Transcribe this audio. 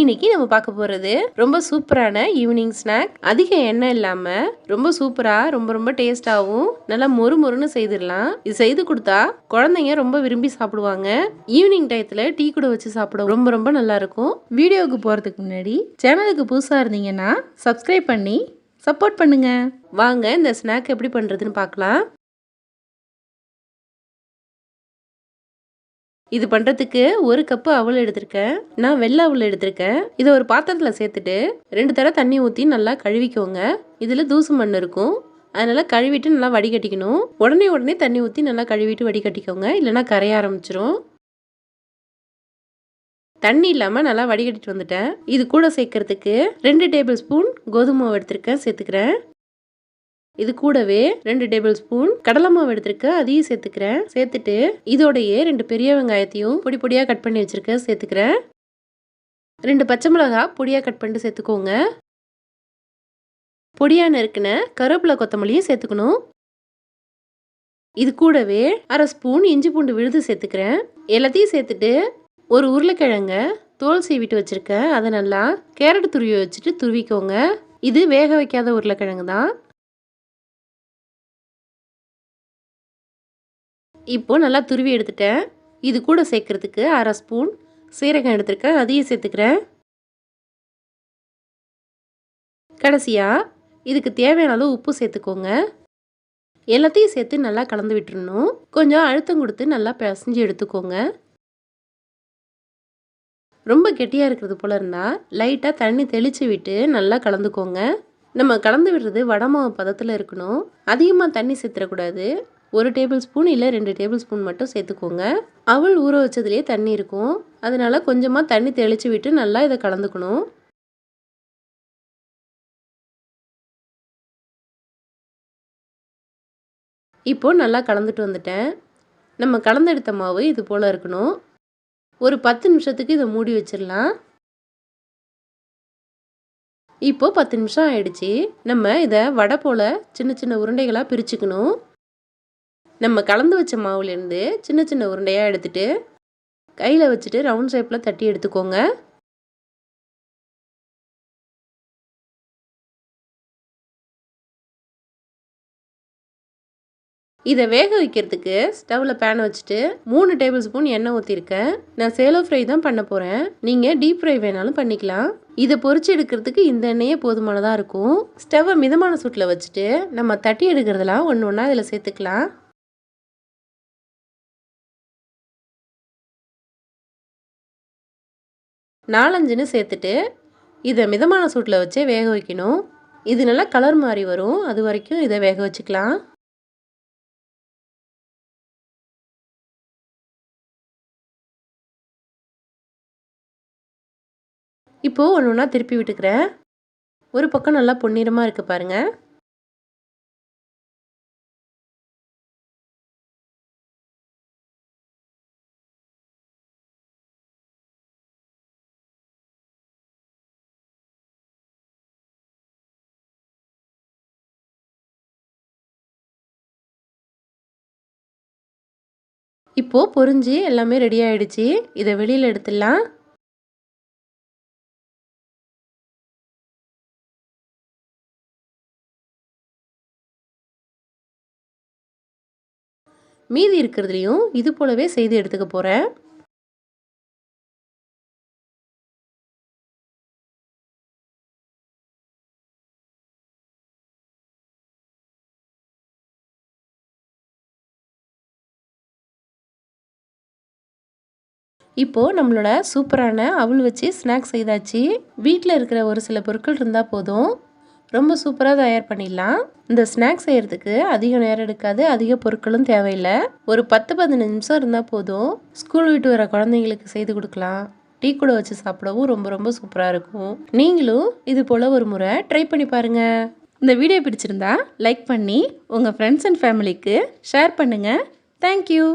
இன்னைக்கு நம்ம பார்க்க போகிறது ரொம்ப சூப்பரான ஈவினிங் ஸ்நாக் அதிக எண்ணெய் இல்லாமல் ரொம்ப சூப்பராக ரொம்ப ரொம்ப டேஸ்டாகவும் நல்லா மொறு மொறுன்னு செய்திடலாம். இது செய்து கொடுத்தா குழந்தைங்க ரொம்ப விரும்பி சாப்பிடுவாங்க. ஈவினிங் டயத்தில் டீ கூட வச்சு சாப்பிட ரொம்ப ரொம்ப நல்லா இருக்கும். வீடியோவுக்கு போகிறதுக்கு முன்னாடி சேனலுக்கு புதுசாக இருந்தீங்கன்னா சப்ஸ்கிரைப் பண்ணி சப்போர்ட் பண்ணுங்க. வாங்க இந்த ஸ்நாக் எப்படி பண்ணுறதுன்னு பார்க்கலாம். இது பண்ணுறதுக்கு ஒரு கப்பு அவல் எடுத்திருக்கேன். நான் வெள்ளை அவள் எடுத்திருக்கேன். இதை ஒரு பாத்திரத்தில் சேர்த்துட்டு ரெண்டு தடவை தண்ணி ஊற்றி நல்லா கழுவிக்கோங்க. இதில் தூசு மண் இருக்கும். அதனால் கழுவிட்டு நல்லா வடிகட்டிக்கணும். உடனே உடனே தண்ணி ஊற்றி நல்லா கழுவிட்டு வடிகட்டிக்கோங்க. இல்லைன்னா கரைய ஆரம்பிச்சிரும். தண்ணி இல்லாமல் நல்லா வடிகட்டிட்டு வந்துட்டேன். இது கூட சேர்க்கறதுக்கு ரெண்டு டேபிள் ஸ்பூன் கோதுமை மாவு எடுத்திருக்கேன். சேர்த்துக்கிறேன். இது கூடவே ரெண்டு டேபிள் ஸ்பூன் கடலை மாவு எடுத்திருக்கேன் அதையும் சேர்த்துக்கிறேன். சேர்த்துட்டு இதோடையே ரெண்டு பெரிய வெங்காயத்தையும் பொடி பொடியாக கட் பண்ணி வச்சுருக்கேன் சேர்த்துக்கிறேன். ரெண்டு பச்சை மிளகா பொடியாக கட் பண்ணிட்டு சேர்த்துக்கோங்க. பொடியாக நறுக்கின கருவேப்பிலை கொத்தமல்லியும் சேர்த்துக்கணும். இது கூடவே அரை ஸ்பூன் இஞ்சி பூண்டு விழுது சேர்த்துக்கிறேன். எல்லாத்தையும் சேர்த்துட்டு ஒரு உருளைக்கிழங்க தோல் சீவிட்டு வச்சுருக்கேன் அதை நல்லா கேரட் துருவி வச்சுட்டு துருவிக்கோங்க. இது வேக வைக்காத உருளைக்கிழங்கு தான். இப்போ நல்லா துருவி எடுத்துட்டேன். இது கூட சேர்க்குறதுக்கு அரை ஸ்பூன் சீரகம் எடுத்துருக்கேன். அதையும் சேர்த்துக்கிறேன். கடைசியாக இதுக்கு தேவையான அளவு உப்பு சேர்த்துக்கோங்க. எல்லாத்தையும் சேர்த்து நல்லா கலந்து விட்டுருணும் கொஞ்சம் அழுத்தம் கொடுத்து நல்லா பிசைஞ்சு எடுத்துக்கோங்க. ரொம்ப கெட்டியாக இருக்கிறது போல இருந்தால் லைட்டாக தண்ணி தெளித்து விட்டு நல்லா கலந்துக்கோங்க. நம்ம கலந்து விடுறது வடமாவு பதத்தில் இருக்கணும். அதிகமாக தண்ணி சேர்த்துடக்கூடாது ஒரு டேபிள் ஸ்பூன் இல்லை ரெண்டு டேபிள் ஸ்பூன் மட்டும் சேர்த்துக்கோங்க. அவள் ஊற வச்சதுலேயே தண்ணி இருக்கும். அதனால் கொஞ்சமாக தண்ணி தெளித்து விட்டு நல்லா இதை கலந்துக்கணும். இப்போது நல்லா கலந்துட்டு வந்துட்டேன். நம்ம கலந்தெடுத்த மாவு இது போல் இருக்கணும். ஒரு பத்து நிமிஷத்துக்கு இதை மூடி வச்சிடலாம். இப்போது பத்து நிமிஷம் ஆயிடுச்சு. நம்ம இதை வடை போல் சின்ன சின்ன உருண்டைகளாக பிரிச்சுக்கணும். நம்ம கலந்து வச்ச மாவுலேருந்து சின்ன சின்ன உருண்டையாக எடுத்துகிட்டு கையில் வச்சுட்டு ரவுண்ட் ஷேப்பில் தட்டி எடுத்துக்கோங்க. இதை வேக வைக்கிறதுக்கு ஸ்டவ்வில் பேன் வச்சுட்டு மூணு டேபிள் ஸ்பூன் எண்ணெய் ஊற்றிருக்கேன் நான் சேலோ ஃப்ரை தான் பண்ண போகிறேன் நீங்கள் டீப் ஃப்ரை வேணாலும் பண்ணிக்கலாம். இதை பொறிச்சு எடுக்கிறதுக்கு இந்த எண்ணெயே போதுமானதாக இருக்கும். ஸ்டவ்வை மிதமான சூட்டில் வச்சுட்டு நம்ம தட்டி எடுக்கிறதெல்லாம் ஒன்று ஒன்றா இதில் சேர்த்துக்கலாம். நாலஞ்சுன்னு சேர்த்துட்டு இதை மிதமான சூட்டில் வச்சே வேக வைக்கணும். இது நல்லா கலர் மாதிரி வரும். அது வரைக்கும் இதை வேக வச்சுக்கலாம். இப்போது ஒன்று ஒன்றா திருப்பி விட்டுக்கிறேன். ஒரு பக்கம் நல்லா பொன்னிறமாக இருக்குது பாருங்கள் இப்போது பொறிஞ்சு எல்லாமே ரெடி ஆகிடுச்சி இதை வெளியில் எடுத்துடலாம். மீதி இருக்கிறதுலையும் இது போலவே செய்து எடுத்துக்க போகிறேன் இப்போது நம்மளோட சூப்பரான அவள் வச்சு ஸ்நாக்ஸ் செய்தாச்சு. வீட்டில் இருக்கிற ஒரு சில பொருட்கள் இருந்தால் போதும். ரொம்ப சூப்பராக தயார் பண்ணிடலாம். இந்த ஸ்நாக்ஸ் செய்கிறதுக்கு அதிக நேரம் எடுக்காது அதிக பொருட்களும் தேவையில்லை. ஒரு பத்து பதினஞ்சு நிமிஷம் இருந்தால் போதும். ஸ்கூல் விட்டு வர குழந்தைங்களுக்கு செய்து கொடுக்கலாம். டீ கூட வச்சு சாப்பிடவும் ரொம்ப ரொம்ப சூப்பராக இருக்கும். நீங்களும் இது போல் ஒரு முறை ட்ரை பண்ணி பாருங்கள் இந்த வீடியோ பிடிச்சிருந்தா லைக் பண்ணி உங்கள் ஃப்ரெண்ட்ஸ் அண்ட் ஃபேமிலிக்கு ஷேர் பண்ணுங்கள் தேங்க்யூ